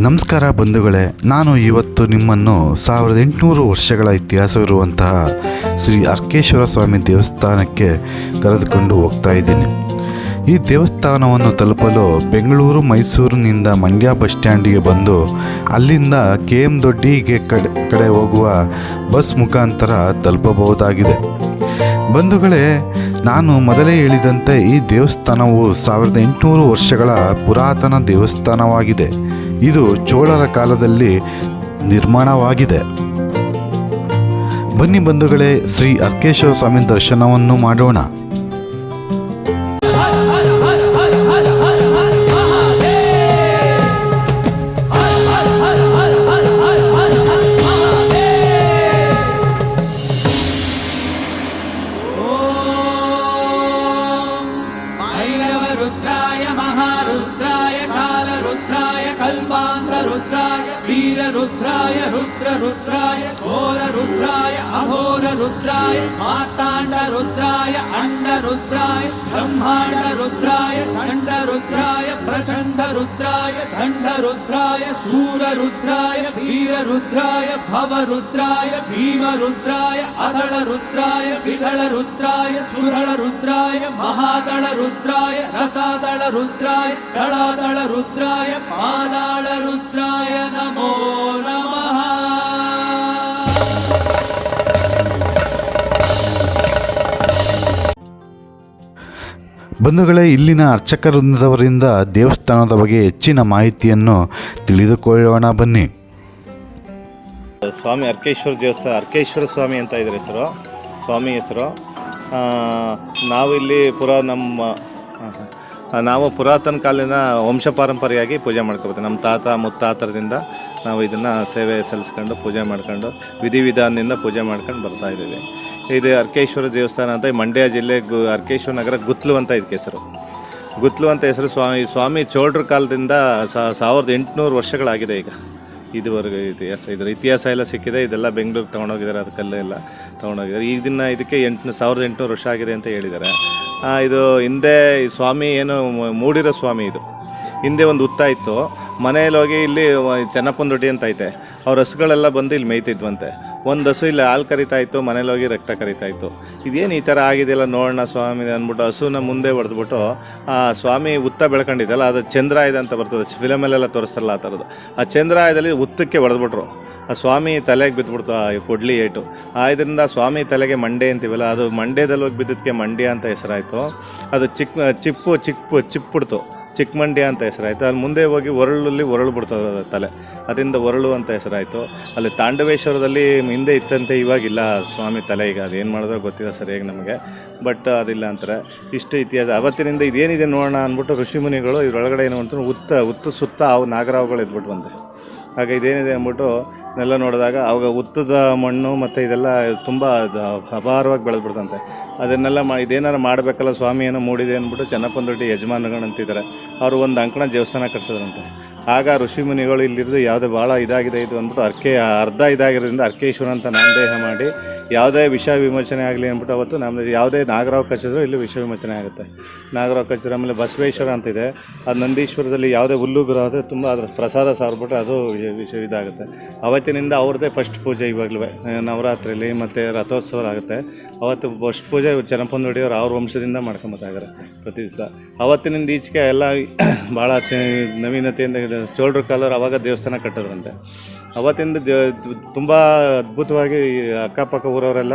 ನಮಸ್ಕಾರ ಬಂಧುಗಳೇ, ನಾನು ಇವತ್ತು ನಿಮ್ಮನ್ನು ಸಾವಿರದ ಎಂಟುನೂರು ವರ್ಷಗಳ ಇತಿಹಾಸವಿರುವಂತಹ ಶ್ರೀ ಅರ್ಕೇಶ್ವರ ಸ್ವಾಮಿ ದೇವಸ್ಥಾನಕ್ಕೆ ಕರೆದುಕೊಂಡು ಹೋಗ್ತಾ ಇದ್ದೀನಿ. ಈ ದೇವಸ್ಥಾನವನ್ನು ತಲುಪಲು ಬೆಂಗಳೂರು, ಮೈಸೂರಿನಿಂದ ಮಂಡ್ಯ ಬಸ್ ಸ್ಟ್ಯಾಂಡಿಗೆ ಬಂದು ಅಲ್ಲಿಂದ ಕೆ ಎಂ ದೊಡ್ಡಿಗೆ ಕಡೆ ಕಡೆ ಹೋಗುವ ಬಸ್ ಮುಖಾಂತರ ತಲುಪಬಹುದಾಗಿದೆ. ಬಂಧುಗಳೇ, ನಾನು ಮೊದಲೇ ಹೇಳಿದಂತೆ ಈ ದೇವಸ್ಥಾನವು ಸಾವಿರದ ಎಂಟುನೂರು ವರ್ಷಗಳ ಪುರಾತನ ದೇವಸ್ಥಾನವಾಗಿದೆ. ಇದು ಚೋಳರ ಕಾಲದಲ್ಲಿ ನಿರ್ಮಾಣವಾಗಿದೆ. ಬನ್ನಿ ಬಂಧುಗಳೇ ಶ್ರೀ ಅರ್ಕೇಶ್ವರ ಸ್ವಾಮಿ ದರ್ಶನವನ್ನು ಮಾಡೋಣ. ब्रह्माण्डरुद्राय चण्डरुद्राय प्रचण्डरुद्राय दण्डरुद्राय शूररुद्राय वीररुद्राय भवरुद्राय भीमरुद्राय अदळरुद्राय विदळरुद्राय सुरळरुद्राय महादळरुद्राय रसादळरुद्राय दळादळरुद्राय पादाळरुद्राय नमो नमः ಬಂಧುಗಳೇ ಇಲ್ಲಿನ ಅರ್ಚಕ ವೃಂದದವರಿಂದ ದೇವಸ್ಥಾನದ ಬಗ್ಗೆ ಹೆಚ್ಚಿನ ಮಾಹಿತಿಯನ್ನು ತಿಳಿದುಕೊಳ್ಳೋಣ ಬನ್ನಿ. ಸ್ವಾಮಿ ಅರ್ಕೇಶ್ವರ ದೇವಸ್ಥಾನ ಅರ್ಕೇಶ್ವರ ಸ್ವಾಮಿ ಅಂತ ಇದ್ದಾರೆ ಹೆಸರು. ಸ್ವಾಮಿ ಹೆಸರು. ಆ, ನಾವು ಇಲ್ಲಿ ಪುರಾ ನಮ್ಮ ನಾವು ಪುರಾತನ ಕಾಲಿನ ವಂಶ ಪಾರಂಪರೆಯಾಗಿ ಪೂಜೆ ಮಾಡ್ಕೋಬೋದು ನಮ್ಮ ತಾತ ಮುತ್ತಾತರದಿಂದ ನಾವು ಇದನ್ನು ಸೇವೆ ಸಲ್ಲಿಸ್ಕೊಂಡು ಪೂಜೆ ಮಾಡ್ಕೊಂಡು ವಿಧಿವಿಧಾನದಿಂದ ಪೂಜೆ ಮಾಡ್ಕೊಂಡು ಬರ್ತಾ ಇದ್ದೀವಿ. ಇದು ಅರ್ಕೇಶ್ವರ ದೇವಸ್ಥಾನ ಅಂತ ಮಂಡ್ಯ ಜಿಲ್ಲೆ ಗು ಅರ್ಕೇಶ್ವರ ನಗರ ಗುತ್ಲು ಅಂತ ಇದಕ್ಕೆ ಹೆಸರು ಗುತ್ಲು ಅಂತ ಹೆಸರು ಸ್ವಾಮಿ ಸ್ವಾಮಿ ಚೋಳರ ಕಾಲದಿಂದ ಸಾವಿರದ ಎಂಟುನೂರು ವರ್ಷಗಳಾಗಿದೆ ಈಗ. ಇದುವರೆಗೂ ಇತಿಹಾಸ, ಇದರ ಇತಿಹಾಸ ಎಲ್ಲ ಸಿಕ್ಕಿದೆ, ಇದೆಲ್ಲ ಬೆಂಗಳೂರು ತೊಗೊಂಡೋಗಿದ್ದಾರೆ, ಅದಕ್ಕೆಲ್ಲ ಎಲ್ಲ ತೊಗೊಂಡೋಗಿದ್ದಾರೆ. ದಿನ ಇದಕ್ಕೆ ಎಂಟು ಸಾವಿರದ ಎಂಟುನೂರು ವರ್ಷ ಆಗಿದೆ ಅಂತ ಹೇಳಿದ್ದಾರೆ. ಇದು ಹಿಂದೆ ಸ್ವಾಮಿ ಏನು ಮೂಡಿರೋ ಸ್ವಾಮಿ ಇದು. ಹಿಂದೆ ಒಂದು ಹುತ್ತ ಇತ್ತು. ಮನೆಯಲ್ಲಿ ಹೋಗಿ ಇಲ್ಲಿ ಚೆನ್ನಪ್ಪನ ದೊಡ್ಡಿ ಅಂತ ಐತೆ. ಅವ್ರ ಹಸುಗಳೆಲ್ಲ ಬಂದು ಇಲ್ಲಿ ಮೇಯ್ತಿದ್ವಂತೆ. ಒಂದು ಹಸು ಇಲ್ಲಿ ಹಾಲು ಕರಿತಾ ಇತ್ತು ಮನೇಲಿ ಹೋಗಿ ರಕ್ತ ಕರಿತಾ ಇತ್ತು ಇದೇನು ಈ ಥರ ಆಗಿದೆಯಲ್ಲ, ನೋಡೋಣ ಸ್ವಾಮಿ ಅಂದ್ಬಿಟ್ಟು ಹಸುನ ಮುಂದೆ ಹೊಡೆದ್ಬಿಟ್ಟು, ಆ ಸ್ವಾಮಿ ಉತ್ತ ಬೆಳ್ಕೊಂಡಿದ್ದಲ್ಲ ಅದು ಚಂದ್ರಾಯುಧ ಅಂತ ಬರ್ತದೆ ಫಿಲಮಲ್ಲೆಲ್ಲ ತೋರಿಸ್ತಾರಲ್ಲ ಆ ಥರದ್ದು ಆ ಚಂದ್ರಾಯದಲ್ಲಿ ಉತ್ತಕ್ಕೆ ಹೊಡೆದ್ಬಿಟ್ರು. ಆ ಸ್ವಾಮಿ ತಲೆಗೆ ಬಿದ್ದುಬಿಡ್ತು ಆ ಕೊಡ್ಲಿ ಏಟು. ಆದ್ದರಿಂದ ಸ್ವಾಮಿ ತಲೆಗೆ ಮಂಡೆ ಅಂತೀವಲ್ಲ, ಅದು ಮಂಡ್ಯದಲ್ಲಿ ಹೋಗಿ ಬಿದ್ದದಕ್ಕೆ ಮಂಡ್ಯ ಅಂತ ಹೆಸರಾಯಿತು. ಅದು ಚಿಕ್ಕ ಚಿಪ್ಪು ಚಿಪ್ಪು, ಚಿಪ್ಪಿಡ್ತು. ಚಿಕ್ಕ ಮಂಡ್ಯ ಅಂತ ಹೆಸರಾಯಿತು. ಅಲ್ಲಿ ಮುಂದೆ ಹೋಗಿ ಒರಳಲ್ಲಿ ಒರಳು ಬಿಡ್ತದೆ ಅದು ತಲೆ. ಅದರಿಂದ ಒರಳು ಅಂತ ಹೆಸರಾಯಿತು. ಅಲ್ಲಿ ತಾಂಡವೇಶ್ವರದಲ್ಲಿ ಹಿಂದೆ ಇತ್ತಂತೆ, ಇವಾಗಿಲ್ಲ. ಸ್ವಾಮಿ ತಲೆ ಈಗ ಅದು ಏನು ಮಾಡಿದ್ರೆ ಗೊತ್ತಿಲ್ಲ ಸರಿಯಾಗಿ ನಮಗೆ. ಬಟ್ ಅದಿಲ್ಲ ಅಂತಾರೆ. ಇಷ್ಟು ಇತಿಹಾಸ. ಅವತ್ತಿನಿಂದ ಇದೇನಿದೆ ನೋಡೋಣ ಅಂದ್ಬಿಟ್ಟು ಋಷಿಮುನಿಗಳು ಇದರೊಳಗಡೆ ಏನು ಅಂತ ಉತ್ತ, ಉತ್ತು ಸುತ್ತ ಅವು ನಾಗರಾವುಗಳು ಬಂದೆ. ಹಾಗೆ ಇದೇನಿದೆ ಅಂದ್ಬಿಟ್ಟು ಇದನ್ನೆಲ್ಲ ನೋಡಿದಾಗ ಅವಾಗ ಉತ್ತದ ಮಣ್ಣು ಮತ್ತು ಇದೆಲ್ಲ ತುಂಬ ಅಪಾರವಾಗಿ ಬೆಳೆದ್ಬಿಡ್ತಂತೆ. ಅದನ್ನೆಲ್ಲ ಮಾ ಇದೇನಾರು ಮಾಡಬೇಕಲ್ಲ ಸ್ವಾಮಿ ಏನೋ ಮೂಡಿದೆ ಅಂದ್ಬಿಟ್ಟು ಚೆನ್ನಪ್ಪನ ದೊಡ್ಡಿ ಯಜಮಾನಗಳು ಅಂತಿದ್ದಾರೆ. ಅವರು ಒಂದು ಅಂಕಣ ದೇವಸ್ಥಾನ ಕಟ್ಸಿದ್ರಂತೆ. ಆಗ ಋಷಿಮುನಿಗಳು ಇಲ್ಲಿರೋದು ಯಾವುದೇ ಭಾಳ ಇದಾಗಿದೆ ಇದು ಅಂದ್ಬಿಟ್ಟು ಅರ್ಕೆ, ಅರ್ಧ ಇದಾಗಿರೋದ್ರಿಂದ ಅರ್ಕೇಶ್ವರ ಅಂತ ನಾಮದೇಹ ಮಾಡಿ ಯಾವುದೇ ವಿಷ ವಿಮೋಚನೆ ಆಗಲಿ ಅಂದ್ಬಿಟ್ಟು ಅವತ್ತು ನಮ್ಮ ಯಾವುದೇ ನಾಗರಾವ್ ಕಚ್ಚಿದ್ರು ಇಲ್ಲಿ ವಿಷ ವಿಮೋಚನೆ ಆಗುತ್ತೆ. ನಾಗರಾವ್ ಕಚ್ಚಿದ್ರು ಆಮೇಲೆ ಬಸವೇಶ್ವರ ಅಂತಿದೆ ಅದು ನಂದೀಶ್ವರದಲ್ಲಿ ಯಾವುದೇ ಹುಲ್ಲು ಬರೋದು ತುಂಬ ಅದ್ರ ಪ್ರಸಾದ ಸಾರ್ಬಿಟ್ರೆ ಅದು ವಿಷ ಇದಾಗುತ್ತೆ. ಅವತ್ತಿನಿಂದ ಅವ್ರದ್ದೇ ಫಸ್ಟ್ ಪೂಜೆ ಇವಾಗಲೂ. ನವರಾತ್ರಿಯಲ್ಲಿ ಮತ್ತು ರಥೋತ್ಸವ ಆಗುತ್ತೆ. ಅವತ್ತು ಫಸ್ಟ್ ಪೂಜೆ ದೊಡ್ಡಿಯವರು ಅವ್ರ ವಂಶದಿಂದ ಮಾಡ್ಕೊಂಬತ್ತಾಗಾರೆ ಪ್ರತಿ ದಿವಸ. ಅವತ್ತಿನಿಂದ ಈಚೆಗೆ ಎಲ್ಲ ಭಾಳ ನವೀನತೆಯಿಂದ ಚೋಳರ ಕಾಲರು ಅವಾಗ ದೇವಸ್ಥಾನ ಕಟ್ಟೋದ್ರಂತೆ. ಅವತ್ತಿಂದ ದೇ, ತುಂಬ ಅದ್ಭುತವಾಗಿ ಈ ಅಕ್ಕಪಕ್ಕ ಊರವರೆಲ್ಲ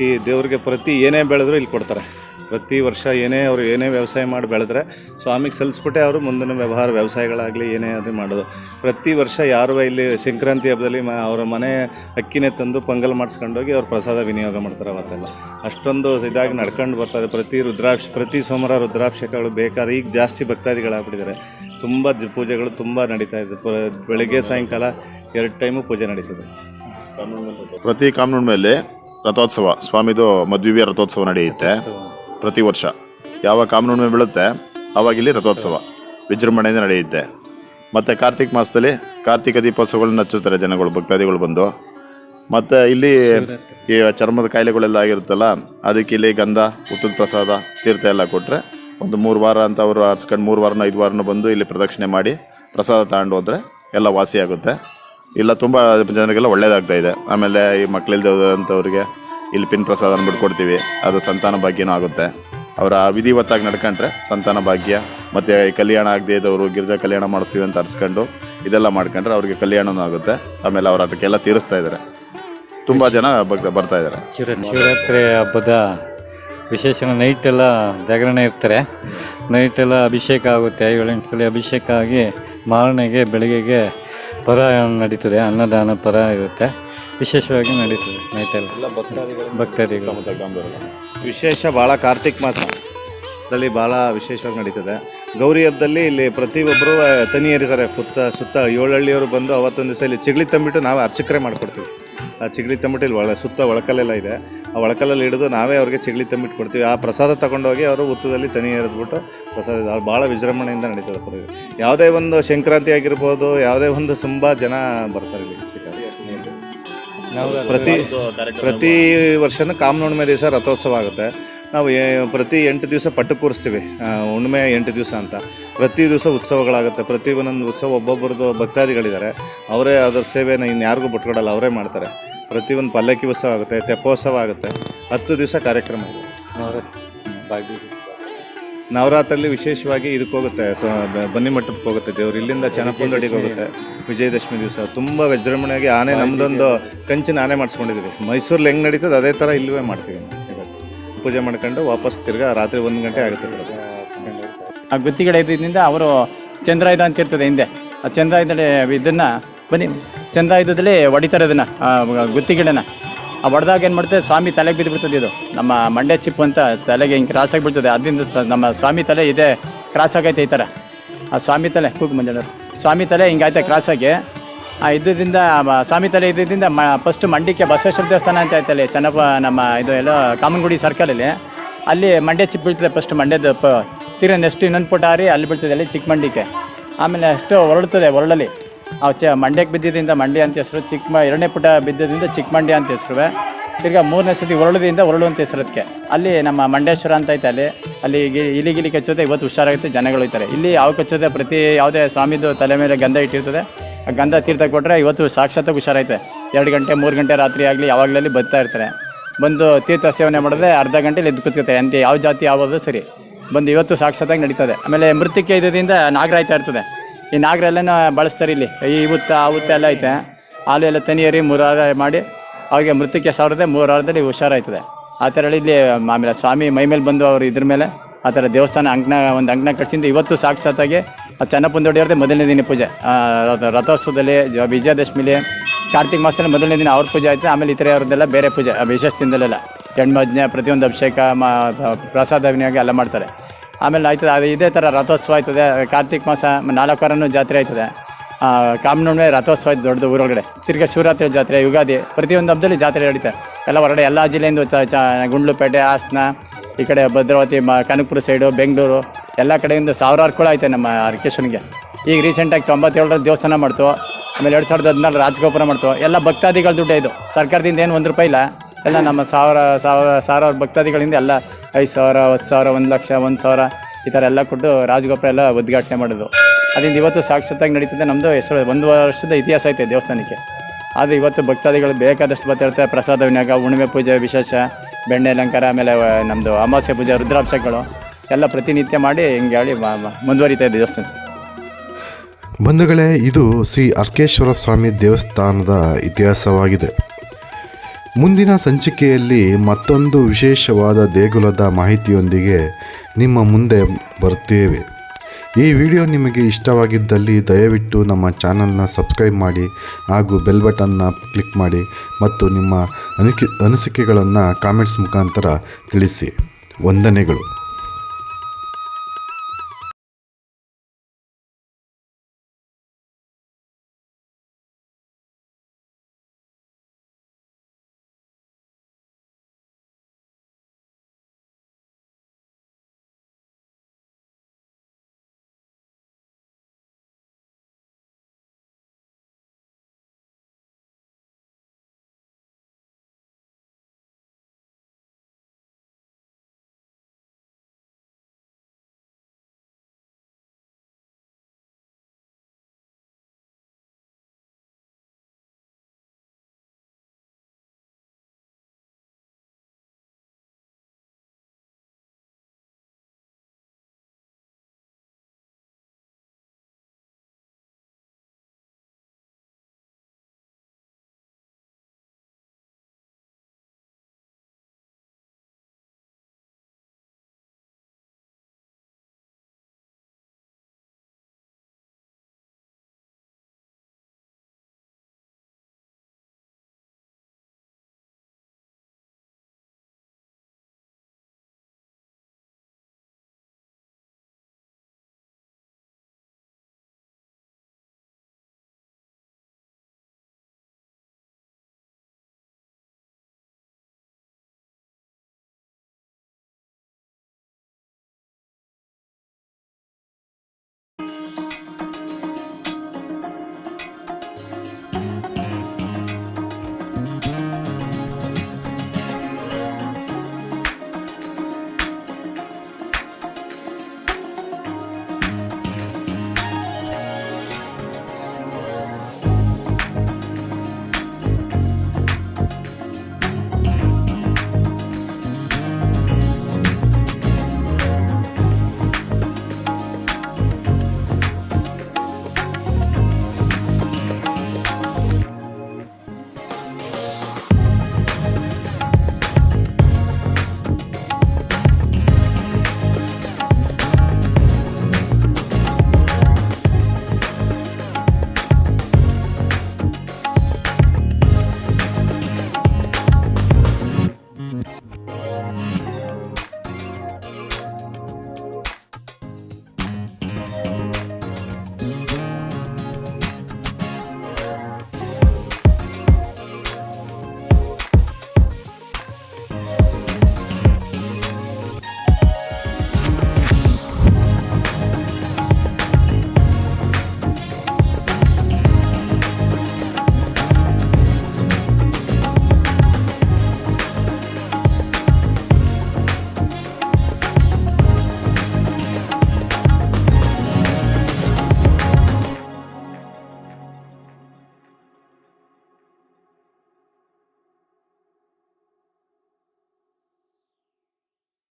ಈ ದೇವ್ರಿಗೆ ಪ್ರತಿ ಏನೇ ಬೆಳೆದ್ರು ಇಲ್ಲಿ ಕೊಡ್ತಾರೆ. ಪ್ರತಿ ವರ್ಷ ಏನೇ ಅವರು ಏನೇ ವ್ಯವಸಾಯ ಮಾಡಿ ಬೆಳೆದ್ರೆ ಸ್ವಾಮಿಗೆ ಸಲ್ಲಿಸ್ಬಿಟ್ಟೆ ಅವರು ಮುಂದಿನ ವ್ಯವಹಾರ ವ್ಯವಸಾಯಗಳಾಗಲಿ ಏನೇ ಅದು ಮಾಡೋದು. ಪ್ರತಿ ವರ್ಷ ಯಾರು ಇಲ್ಲಿ ಸಂಕ್ರಾಂತಿ ಹಬ್ಬದಲ್ಲಿ ಮ ಅವರ ಮನೆ ಅಕ್ಕಿನೇ ತಂದು ಪೊಂಗಲ್ ಮಾಡಿಸ್ಕೊಂಡೋಗಿ ಅವ್ರು ಪ್ರಸಾದ ವಿನಿಯೋಗ ಮಾಡ್ತಾರೆ ಅವತ್ತೆಲ್ಲ. ಅಷ್ಟೊಂದು ಇದಾಗಿ ನಡ್ಕೊಂಡು ಬರ್ತಾರೆ. ಪ್ರತಿ ರುದ್ರಾಕ್ಷ, ಪ್ರತಿ ಸೋಮವಾರ ರುದ್ರಾಕ್ಷಕಗಳು ಬೇಕಾದ ಈಗ ಜಾಸ್ತಿ ಭಕ್ತಾದಿಗಳಾಗ್ಬಿಟ್ಟಿದ್ದಾರೆ. ತುಂಬ ಪೂಜೆಗಳು ತುಂಬ ನಡೀತಾ ಇದೆ. ಬೆಳಗ್ಗೆ, ಸಾಯಂಕಾಲ ಎರಡು ಟೈಮು ಪೂಜೆ ನಡೀತದೆ. ಪ್ರತಿ ಕಾನೂನು ಮೇಲೆ ರಥೋತ್ಸವ, ಸ್ವಾಮಿದು ಮದ್ವಿವಿಯ ರಥೋತ್ಸವ ನಡೆಯುತ್ತೆ. ಪ್ರತಿ ವರ್ಷ. ಯಾವ ಕಾಮನೂರ್ಮೆ ಬೀಳುತ್ತೆ ಆವಾಗ ಇಲ್ಲಿ ರಥೋತ್ಸವ ವಿಜೃಂಭಣೆಯಿಂದ ನಡೆಯುತ್ತೆ. ಮತ್ತು ಕಾರ್ತಿಕ್ ಮಾಸದಲ್ಲಿ ಕಾರ್ತಿಕ ದೀಪೋತ್ಸವಗಳನ್ನ ಹಚ್ಚಿಸ್ತಾರೆ ಜನಗಳು, ಭಕ್ತಾದಿಗಳು ಬಂದು. ಮತ್ತು ಇಲ್ಲಿ ಈ ಚರ್ಮದ ಕಾಯಿಲೆಗಳೆಲ್ಲ ಆಗಿರುತ್ತಲ್ಲ, ಅದಕ್ಕೆ ಇಲ್ಲಿ ಗಂಧ ಉತ್ತದ ಪ್ರಸಾದ, ತೀರ್ಥ ಎಲ್ಲ ಕೊಟ್ಟರೆ ಒಂದು ಮೂರು ವಾರ ಅಂತ ಅವರು ಆರಿಸ್ಕೊಂಡು ಮೂರು ವಾರನ ಐದು ವಾರನ ಬಂದು ಇಲ್ಲಿ ಪ್ರದಕ್ಷಿಣೆ ಮಾಡಿ ಪ್ರಸಾದ ತಗೊಂಡು ಹೋದರೆ ಎಲ್ಲ ವಾಸಿಯಾಗುತ್ತೆ. ಇಲ್ಲ, ತುಂಬ ಜನರಿಗೆಲ್ಲ ಒಳ್ಳೇದಾಗ್ತಾ ಇದೆ. ಆಮೇಲೆ ಈ ಮಕ್ಕಳಿಲ್ದಂಥವ್ರಿಗೆ ಇಲ್ಲಿ ಪಿನ್ ಪ್ರಸಾದ ಅಂದ್ಬಿಟ್ಟು ಕೊಡ್ತೀವಿ. ಅದು ಸಂತಾನ ಭಾಗ್ಯನೂ ಆಗುತ್ತೆ. ಅವರ ವಿಧಿವತ್ತಾಗಿ ನಡ್ಕೊಂಡ್ರೆ ಸಂತಾನ ಭಾಗ್ಯ, ಮತ್ತು ಕಲ್ಯಾಣ ಆಗದೇ ಇದ್ದವರು, ಗಿರ್ಜಾ ಕಲ್ಯಾಣ ಮಾಡಿಸ್ತೀವಿ ಅಂತ ಅರ್ಸ್ಕೊಂಡು ಇದೆಲ್ಲ ಮಾಡ್ಕೊಂಡ್ರೆ ಅವ್ರಿಗೆ ಕಲ್ಯಾಣನೂ ಆಗುತ್ತೆ. ಆಮೇಲೆ ಅವ್ರ ಆಟಕ್ಕೆಲ್ಲ ತೀರಿಸ್ತಾ ಇದ್ದಾರೆ ತುಂಬ ಜನ ಭಕ್ತ ಬರ್ತಾ ಇದ್ದಾರೆ ಶಿವ ಶಿವರಾತ್ರಿ ಹಬ್ಬದ ವಿಶೇಷ ನೈಟ್ ಎಲ್ಲ ಜಾಗರಣೆ ಇರ್ತಾರೆ. ನೈಟ್ ಎಲ್ಲ ಅಭಿಷೇಕ ಆಗುತ್ತೆ. ಏಳೆಂಟು ಸಲ ಅಭಿಷೇಕ ಆಗಿ ಮಾರನೆಗೆ, ಬೆಳಗ್ಗೆಗೆ ಪರ ನಡೀತದೆ. ಅನ್ನದಾನ ಪರ ಇರುತ್ತೆ. ವಿಶೇಷವಾಗಿ ನಡೀತದೆ ನೈತಲ್ಲ. ಭಕ್ತಾದಿಗಳು. ವಿಶೇಷ ಭಾಳ ಕಾರ್ತಿಕ್ ಮಾಸದಲ್ಲಿ ಭಾಳ ವಿಶೇಷವಾಗಿ ನಡೀತದೆ. ಗೌರಿ ಹಬ್ಬದಲ್ಲಿ ಇಲ್ಲಿ ಪ್ರತಿಯೊಬ್ಬರು ತನಿ ಏರಿದ್ದಾರೆ ಸುತ್ತ ಸುತ್ತ ಏಳಹಳ್ಳಿಯವರು ಬಂದು ಅವತ್ತೊಂದು ದಿವಸ ಇಲ್ಲಿ ಚಿಗಳಿ ತಂಬಿಟ್ಟು ನಾವೇ ಅರ್ಚಕರೆ ಮಾಡಿಕೊಡ್ತೀವಿ. ಆ ಚಿಗಳಿ ತಂಬಿಟ್ಟು ಇಲ್ಲಿ ಒಳ ಸುತ್ತ ಒಳಕಲ್ಲೆಲ್ಲ ಇದೆ. ಆ ಒಳಕಲ್ಲಲ್ಲಿ ಹಿಡಿದು ನಾವೇ ಅವ್ರಿಗೆ ಚಿಗಳಿ ತಂಬಿಟ್ಟು ಕೊಡ್ತೀವಿ. ಆ ಪ್ರಸಾದ ತಗೊಂಡೋಗಿ ಅವರು ಹುತ್ತದಲ್ಲಿ ತನಿ ಎರೆದ್ಬಿಟ್ಟು ಪ್ರಸಾದ ಅದು ಭಾಳ ವಿಜೃಂಭಣೆಯಿಂದ ನಡೀತದೆ. ಯಾವುದೇ ಒಂದು ಸಂಕ್ರಾಂತಿ ಆಗಿರ್ಬೋದು ಯಾವುದೇ ಒಂದು ತುಂಬ ಜನ ಬರ್ತಾರೆ ಇಲ್ಲಿ. ಪ್ರತಿ ಪ್ರತಿ ವರ್ಷನೂ ಕಾಮನುಣ್ಮೆ ದಿವಸ ರಥೋತ್ಸವ ಆಗುತ್ತೆ. ನಾವು ಪ್ರತಿ ಎಂಟು ದಿವಸ ಪಟ್ಟು ಕೂರಿಸ್ತೀವಿ. ಹುಣ್ಣಿಮೆ ಎಂಟು ದಿವಸ ಅಂತ. ಪ್ರತಿ ದಿವಸ ಉತ್ಸವಗಳಾಗುತ್ತೆ. ಪ್ರತಿ ಒಂದೊಂದು ಉತ್ಸವ ಒಬ್ಬೊಬ್ಬರದ್ದು ಭಕ್ತಾದಿಗಳಿದ್ದಾರೆ. ಅವರೇ ಅದರ ಸೇವೆಯನ್ನು ಇನ್ಯಾರಿಗೂ ಬಿಟ್ಕೊಡಲ್ಲ ಅವರೇ ಮಾಡ್ತಾರೆ. ಪ್ರತಿಯೊಂದು ಪಲ್ಲಕ್ಕಿ ಉತ್ಸವ ಆಗುತ್ತೆ ತೆಪ್ಪೋತ್ಸವ ಆಗುತ್ತೆ. ಹತ್ತು ದಿವಸ ಕಾರ್ಯಕ್ರಮ. ಇದೆ ನವರಾತ್ರಿಯಲ್ಲಿ ವಿಶೇಷವಾಗಿ ಇದಕ್ಕೆ ಹೋಗುತ್ತೆ. ಸೊ, ಬ- ಬನ್ನಿ ಮಠಕ್ಕೆ ಹೋಗುತ್ತೆ ದೇವ್ರು. ಇಲ್ಲಿಂದ ಚನ್ನಪುಂದಡಿಗೆ ಹೋಗುತ್ತೆ. ವಿಜಯದಶಮಿ ದಿವಸ. ತುಂಬ ವಿಜೃಂಭಣೆಯಾಗಿ ಆನೆ ನಮ್ಮದೊಂದು ಕಂಚಿನ ಆನೆ ಮಾಡಿಸ್ಕೊಂಡಿದ್ದೀವಿ ಮೈಸೂರಲ್ಲಿ ಹೆಂಗೆ ನಡೀತದೆ ಅದೇ ಥರ ಇಲ್ಲವೇ ಮಾಡ್ತೀವಿ ಪೂಜೆ ಮಾಡ್ಕೊಂಡು ವಾಪಸ್ ತಿರ್ಗಾ ರಾತ್ರಿ ಒಂದು ಗಂಟೆ ಆಗುತ್ತೆ. ಆ ಗುತ್ತಿಗೆ ಇದ್ದಿದ್ದರಿಂದ ಅವರು ಚಂದ್ರಾಯುಧ ಅಂತ ಇರ್ತದೆ ಹಿಂದೆ. ಆ ಚಂದ್ರಾಯುಧದಲ್ಲಿ ಇದನ್ನು ಬನ್ನಿ. ಚಂದ್ರಾಯುಧದಲ್ಲಿ ಹೊಡಿತಾರೆ ಅದನ್ನು ಗುತ್ತಿಗೆಡನ ಆ ಹೊಡೆದಾಗ ಏನು ಮಾಡ್ತದೆ? ಸ್ವಾಮಿ ತಲೆಗೆ ಬಿದ್ದು ಬಿಡ್ತದೆ ಇದು. ನಮ್ಮ ಮಂಡ್ಯ ಚಿಪ್ಪು ಅಂತ ತಲೆಗೆ ಹಿಂಗೆ ಕ್ರಾಸ್ ಆಗಿಬಿಡ್ತದೆ. ಅದರಿಂದ ನಮ್ಮ ಸ್ವಾಮಿ ತಲೆ ಇದೆ ಕ್ರಾಸ್ ಆಗೈತೆ ಈ ಥರ ಆ ಸ್ವಾಮಿ ತಲೆ, ಕೂಗು ಮಂಜಣ್ಣವ್ರು ಸ್ವಾಮಿ ತಲೆ ಹಿಂಗಾಯ್ತೆ ಕ್ರಾಸ್ ಆಗಿ. ಆ ಇದ್ದಿದ್ದರಿಂದ ಸ್ವಾಮಿ ತಲೆ ಇದ್ದಿದ್ದರಿಂದ ಮ ಫಸ್ಟ್ ಮಂಡಿಕೆ ಬಸವೇಶ್ವರ ದೇವಸ್ಥಾನ ಅಂತ ಆಯ್ತಲ್ಲಿ, ಚೆನ್ನಪ್ಪ ನಮ್ಮ ಇದು ಎಲ್ಲ ಕಾಮನ್ಗುಡಿ ಸರ್ಕಲಲ್ಲಿ ಅಲ್ಲಿ. ಮಂಡ್ಯ ಚಿಪ್ಪು ಬೀಳ್ತದೆ ಫಸ್ಟ್ ಮಂಡ್ಯದ ಪ, ತೀರ ನೆಕ್ಸ್ಟ್ ಇನ್ನೊಂದು ಪುಟ ಹಾರಿ ಅಲ್ಲಿ ಬೀಳ್ತದೆ ಅಲ್ಲಿ ಚಿಕ್ಕ ಮಂಡಿಕೆ ಆಮೇಲೆ ಅಷ್ಟು ಹೊರಡ್ತದೆ ಹೊರಳಲ್ಲಿ ಆ ಚ ಮಂಡ್ಯಕ್ಕೆ ಬಿದ್ದಿದ್ದರಿಂದ ಮಂಡ್ಯ ಅಂತ ಹೆಸರು ಚಿಕ್ಕ ಎರಡನೇ ಪುಟ ಬಿದ್ದಿದ್ದರಿಂದ ಚಿಕ್ಕ ಮಂಡ್ಯ ಅಂತ ಹೆಸರುವೆ. ತಿರ್ಗ ಮೂರನೇ ಸತಿ ಹೊರಳುದಿಂದ ಹೊರಳು ಅಂತ ಹೆಸರು ಅದಕ್ಕೆ. ಅಲ್ಲಿ ನಮ್ಮ ಮಂಡೇಶ್ವರ ಅಂತ ಐತೆ ಅಲ್ಲಿ. ಅಲ್ಲಿ ಇಲಿ ಗಿಲಿ ಕಚ್ಚೋದೆ ಇವತ್ತು ಹುಷಾರಾಗುತ್ತೆ, ಜನಗಳು ಇದ್ದಾರೆ. ಇಲ್ಲಿ ಯಾವ ಕಚ್ಚೋದೆ ಪ್ರತಿ ಯಾವುದೇ ಸ್ವಾಮಿದು ತಲೆ ಮೇಲೆ ಗಂಧ ಇಟ್ಟಿರ್ತದೆ. ಆ ಗಂಧ ತೀರ್ಥ ಕೊಟ್ಟರೆ ಇವತ್ತು ಸಾಕ್ಷಾತ್ತಾಗಿ ಹುಷಾರೈತೆ ಎರಡು ಗಂಟೆ, ಮೂರು ಗಂಟೆ ರಾತ್ರಿ ಆಗಲಿ ಯಾವಾಗಲಲ್ಲಿ ಬರ್ತಾ ಇರ್ತಾರೆ. ಬಂದು ತೀರ್ಥ ಸೇವನೆ ಮಾಡಿದ್ರೆ ಅರ್ಧ ಗಂಟೆಲಿ ಎದ್ದು ಕೂತ್ಕೋತಾರೆ. ಅಂತ ಯಾವ ಜಾತಿ ಯಾವುದು ಸರಿ. ಬಂದು ಇವತ್ತು ಸಾಕ್ಷಾತ್ತಾಗಿ ನಡೀತದೆ. ಆಮೇಲೆ ಮೃತಿಕೆ ಇದರಿಂದ ನಾಗರಾಯ್ತಾ ಇರ್ತದೆ. ಈ ನಾಗರ ಎಲ್ಲನ ಬಳಸ್ತಾರೆ ಇಲ್ಲಿ. ಈ ಉತ್ತ ಆ ಉತ್ತ ಎಲ್ಲ ಐತೆ. ಹಾಲು ಎಲ್ಲ ತನಿಯರಿ ಮೂರಾರ ಮಾಡಿ ಅವ್ರಿಗೆ ಮೃತಕ್ಕೆ ಸಾವಿರದ ಮೂರು ವಾರದಲ್ಲಿ ಹುಷಾರಾಯ್ತದೆ. ಆ ಥರ ಇಲ್ಲಿ ಆಮೇಲೆ ಸ್ವಾಮಿ ಮೈ ಮೇಲೆ ಬಂದು ಅವರು ಇದ್ರ ಮೇಲೆ ಆ ಥರ ದೇವಸ್ಥಾನ ಅಂಕ್ನ ಒಂದು ಅಂಕ್ನ ಕಟ್ಸಿದ್ದು ಇವತ್ತು ಸಾಕ್ಷಾತ್ತಾಗಿ ಆ ಚೆನ್ನಪುಂದೊಡಿಯವ್ರದ್ದೇ ಮೊದಲನೇ ದಿನ ಪೂಜೆ. ರಥೋತ್ಸವದಲ್ಲಿ ವಿಜಯದಶಮಿಲಿ, ಕಾರ್ತಿಕ ಮಾಸದಲ್ಲಿ ಮೊದಲನೇ ದಿನ ಅವ್ರ ಪೂಜೆ ಆಯಿತು. ಆಮೇಲೆ ಇತರೆ ಅವ್ರದ್ದೆಲ್ಲ ಬೇರೆ ಪೂಜೆ ವಿಶೇಷ ದಿನದಲ್ಲೆಲ್ಲ. ಹೆಣ್ಮಜ್ಞೆ, ಪ್ರತಿಯೊಂದು ಅಭಿಷೇಕ, ಮಾ, ಪ್ರಸಾದ ವಿನಿಯೋಗ ಎಲ್ಲ ಮಾಡ್ತಾರೆ. ಆಮೇಲೆ ಆಯ್ತದೆ ಅದು ಇದೇ ಥರ ರಥೋತ್ಸವ ಆಯ್ತದೆ. ಕಾರ್ತಿಕ ಮಾಸ ನಾಲ್ಕು ಜಾತ್ರೆ ಆಯ್ತದೆ. ಆ, ಕಾಮನೂಣೆ ರಥೋತ್ಸವ ಆಯ್ತು ದೊಡ್ಡದು ಊರೊಳಗಡೆ. ತಿರ್ಗಾ ಶಿವರಾತ್ರಿ ಜಾತ್ರೆ ಯುಗಾದಿ ಪ್ರತಿಯೊಂದು ಹಬ್ಬದಲ್ಲಿ ಜಾತ್ರೆ ನಡೀತಾರೆ ಎಲ್ಲ ಹೊರಗಡೆ ಎಲ್ಲ ಜಿಲ್ಲೆಯಿಂದ ಚ ಗುಂಡ್ಲುಪೇಟೆ ಹಾಸನ ಈ ಕಡೆ ಭದ್ರಾವತಿ ಮ ಕನಕಪುರ ಸೈಡು ಬೆಂಗಳೂರು ಎಲ್ಲ ಕಡೆಯಿಂದ ಸಾವಿರಾರು ಕೂಡ ಐತೆ ನಮ್ಮ ಅರ್ಕೇಶ್ವನಿಗೆ ಈಗ ರೀಸೆಂಟಾಗಿ ತೊಂಬತ್ತೇಳರ ದೇವಸ್ಥಾನ ಮಾಡ್ತು. ಆಮೇಲೆ ಎರಡು ಸಾವಿರದ ಹದಿನಾರು ರಾಜಗೋಪುರ ಮಾಡ್ತು. ಎಲ್ಲ ಭಕ್ತಾದಿಗಳ ದುಡ್ಡು ಇದು. ಸರ್ಕಾರದಿಂದ ಏನು ಒಂದು ರೂಪಾಯಿ ಇಲ್ಲ. ಎಲ್ಲ ನಮ್ಮ ಸಾವಿರ ಸಾವಿರ ಸಾವಿರಾರು ಭಕ್ತಾದಿಗಳಿಂದ ಎಲ್ಲ ಐದು ಸಾವಿರ, ಹತ್ತು ಸಾವಿರ, ಒಂದು ಲಕ್ಷ, ಒಂದು ಸಾವಿರ ಈ ಥರ ಎಲ್ಲ ಕೊಟ್ಟು ರಾಜಗೋಪುರ ಎಲ್ಲ ಉದ್ಘಾಟನೆ ಮಾಡೋದು ಅದರಿಂದ ಇವತ್ತು ಸಾಕ್ಷಾತ್ತಾಗಿ ನಡೀತಿದೆ ನಮ್ಮದು ಹೆಸರು ಒಂದು ವರ್ಷದ ಇತಿಹಾಸ ಐತೆ ದೇವಸ್ಥಾನಕ್ಕೆ. ಆದರೆ ಇವತ್ತು ಭಕ್ತಾದಿಗಳು ಬೇಕಾದಷ್ಟು ಬರ್ತಿರ್ತಾರೆ ಪ್ರಸಾದ ವಿನಿಯೋಗ ಹುಣ್ಣಿಮೆ ಪೂಜೆ ವಿಶೇಷ, ಬೆಣ್ಣೆ, ಅಲಂಕಾರ, ಆಮೇಲೆ ನಮ್ಮದು ಅಮಾವಾಸ್ಯೆ ಪೂಜೆ, ರುದ್ರಾಭಿಷೇಕಗಳು ಎಲ್ಲ ಪ್ರತಿನಿತ್ಯ ಮಾಡಿ ಹಿಂಗೆ ಹೇಳಿ ಮುಂದುವರಿತಾ ಇದೆ ದೇವಸ್ಥಾನ. ಬಂಧುಗಳೇ, ಇದು ಶ್ರೀ ಅರ್ಕೇಶ್ವರ ಸ್ವಾಮಿ ದೇವಸ್ಥಾನದ ಇತಿಹಾಸವಾಗಿದೆ. ಮುಂದಿನ ಸಂಚಿಕೆಯಲ್ಲಿ ಮತ್ತೊಂದು ವಿಶೇಷವಾದ ದೇಗುಲದ ಮಾಹಿತಿಯೊಂದಿಗೆ ನಿಮ್ಮ ಮುಂದೆ ಬರುತ್ತೇವೆ. ಈ ವಿಡಿಯೋ ನಿಮಗೆ ಇಷ್ಟವಾಗಿದ್ದಲ್ಲಿ ದಯವಿಟ್ಟು ನಮ್ಮ ಚಾನಲ್ನ ಸಬ್ಸ್ಕ್ರೈಬ್ ಮಾಡಿ ಹಾಗೂ ಬೆಲ್ ಬಟನ್ನ ಕ್ಲಿಕ್ ಮಾಡಿ ಮತ್ತು ನಿಮ್ಮ ಅನಿಕೆ ಅನಿಸಿಕೆಗಳನ್ನು ಕಾಮೆಂಟ್ಸ್ ಮುಖಾಂತರ ತಿಳಿಸಿ. ವಂದನೆಗಳು.